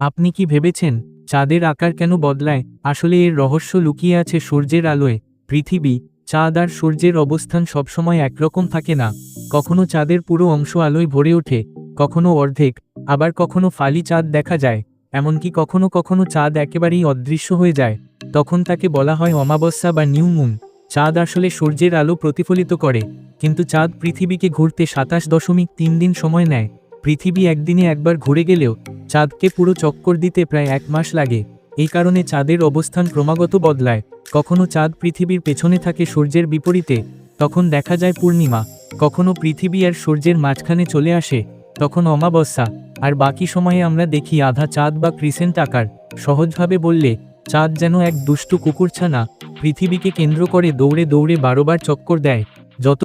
আপনি কি ভেবেছেন, চাঁদের আকার কেন বদলায়? আসলে এর রহস্য লুকিয়ে আছে সূর্যের আলোয়। পৃথিবী, চাঁদ আর সূর্যের অবস্থান সবসময় একরকম থাকে না। কখনো চাঁদের পুরো অংশ আলোয় ভরে ওঠে, কখনো অর্ধেক, আবার কখনো ফালি চাঁদ দেখা যায়। এমনকি কখনো কখনো চাঁদ একেবারেই অদৃশ্য হয়ে যায়। তখন তাকে বলা হয় অমাবস্যা বা নিউ মুন। চাঁদ আসলে সূর্যের আলো প্রতিফলিত করে, কিন্তু চাঁদ পৃথিবীকে ঘুরতে সাতাশ দশমিক তিন দিন সময় নেয়। পৃথিবী একদিনে একবার ঘুরে গেলেও চাঁদকে পুরো চক্কর দিতে প্রায় এক মাস লাগে। এই কারণে চাঁদের অবস্থান ক্রমাগত বদলায়। কখনো চাঁদ পৃথিবীর পেছনে থাকে সূর্যের বিপরীতে, তখন দেখা যায় পূর্ণিমা। কখনো পৃথিবী আর সূর্যের মাঝখানে চলে আসে, তখন অমাবস্যা। আর বাকি সময়ে আমরা দেখি আধা চাঁদ বা ক্রিসেন্ট আকার। সহজভাবে বললে, চাঁদ যেন এক দুষ্টু কুকুরছানা। পৃথিবীকে কেন্দ্র করে দৌড়ে দৌড়ে বারোবার চক্কর দেয়। যত